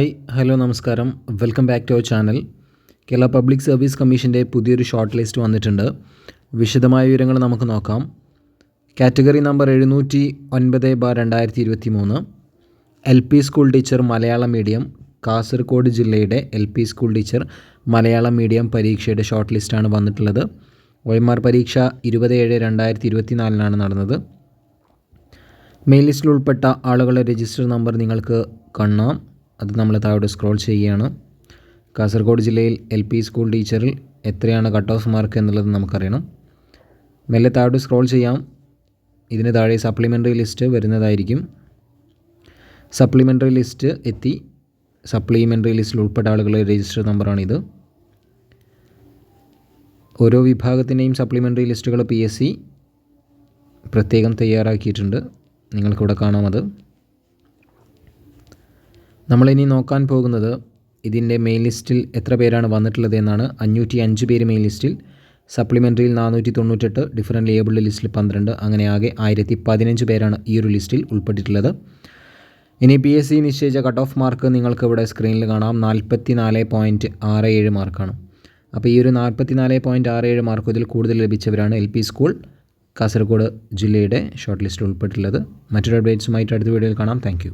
Hi hello നമസ്കാരം. Welcome back to our channel. Kerala public service കമ്മീഷന്റെ പുതിയൊരു short list വന്നിട്ടുണ്ട്. വിശദമായ വിവരങ്ങൾ നമുക്ക് നോക്കാം. കാറ്റഗറി നമ്പർ എഴുന്നൂറ്റി ഒൻപത് ബാർ രണ്ടായിരത്തി ഇരുപത്തി മൂന്ന് L P school teacher Malayalam medium Kasaragod ജില്ലയുടെ L P school teacher Malayalam medium പരീക്ഷയുടെ ഷോർട്ട് ലിസ്റ്റാണ് വന്നിട്ടുള്ളത്. ആർ പരീക്ഷ ഇരുപത് ഏഴ് രണ്ടായിരത്തി ഇരുപത്തി നാലിനാണ് നടന്നത്. മെയിൽ ലിസ്റ്റിൽ ഉൾപ്പെട്ട ആളുകളുടെ രജിസ്റ്റർ നമ്പർ നിങ്ങൾക്ക് കാണാം. അത് നമ്മൾ താഴോട്ട് സ്ക്രോൾ ചെയ്യുകയാണ്. കാസർഗോഡ് ജില്ലയിൽ എൽ പി സ്കൂൾ ടീച്ചറിൽ എത്രയാണ് കട്ട് ഓഫ് മാർക്ക് എന്നുള്ളത് നമുക്കറിയണം. മെല്ലെ താഴോട്ട് സ്ക്രോൾ ചെയ്യാം. ഇതിന് താഴെ സപ്ലിമെന്ററി ലിസ്റ്റ് വരുന്നതായിരിക്കും. സപ്ലിമെന്ററി ലിസ്റ്റ് എത്തി. സപ്ലിമെന്ററി ലിസ്റ്റിൽ ഉൾപ്പെട്ട ആളുകളുടെ രജിസ്റ്റർ നമ്പറാണിത് ഓരോ വിഭാഗത്തിന്റെയും സപ്ലിമെന്ററി ലിസ്റ്റുകൾ പി എസ് സി പ്രത്യേകം തയ്യാറാക്കിയിട്ടുണ്ട്. നിങ്ങൾക്കിവിടെ കാണാം അത്. നമ്മളിനി നോക്കാൻ പോകുന്നത് ഇതിന്റെ മെയിൻ ലിസ്റ്റിൽ എത്ര പേരാണ് വന്നിട്ടുള്ളത് എന്നാണ് അഞ്ഞൂറ്റി അഞ്ച് പേര് മെയിൻ ലിസ്റ്റിൽ സപ്ലിമെന്ററിയിൽ നാനൂറ്റി തൊണ്ണൂറ്റെട്ട് ഡിഫറന്റ് ലേബിൾഡ് ലിസ്റ്റിൽ പന്ത്രണ്ട് അങ്ങനെ ആകെ ആയിരത്തി പതിനഞ്ച് പേരാണ് ഈ ഒരു ലിസ്റ്റിൽ ഉൾപ്പെട്ടിട്ടുള്ളത്. ഇനി പി എസ് സി നിശ്ചയിച്ച കട്ട് ഓഫ് മാർക്ക് നിങ്ങൾക്ക് ഇവിടെ സ്ക്രീനിൽ കാണാം. നാൽപ്പത്തി നാല് പോയിന്റ് ആറ് ഏഴ് മാർക്കാണ് അപ്പോൾ ഈ ഒരു നാൽപ്പത്തി നാല് പോയിന്റ് ആറ് ഏഴ് മാർക്ക് ഇതിൽ കൂടുതൽ ലഭിച്ചവരാണ് എൽ പി സ്കൂൾ കാസർഗോഡ് ജില്ലയുടെ ഷോർട്ട് ലിസ്റ്റിൽ ഉൾപ്പെട്ടിട്ടുള്ളത്. മറ്റൊരു അപ്ഡേറ്റ്സുമായിട്ട് അടുത്ത വീഡിയോയിൽ കാണാം. താങ്ക്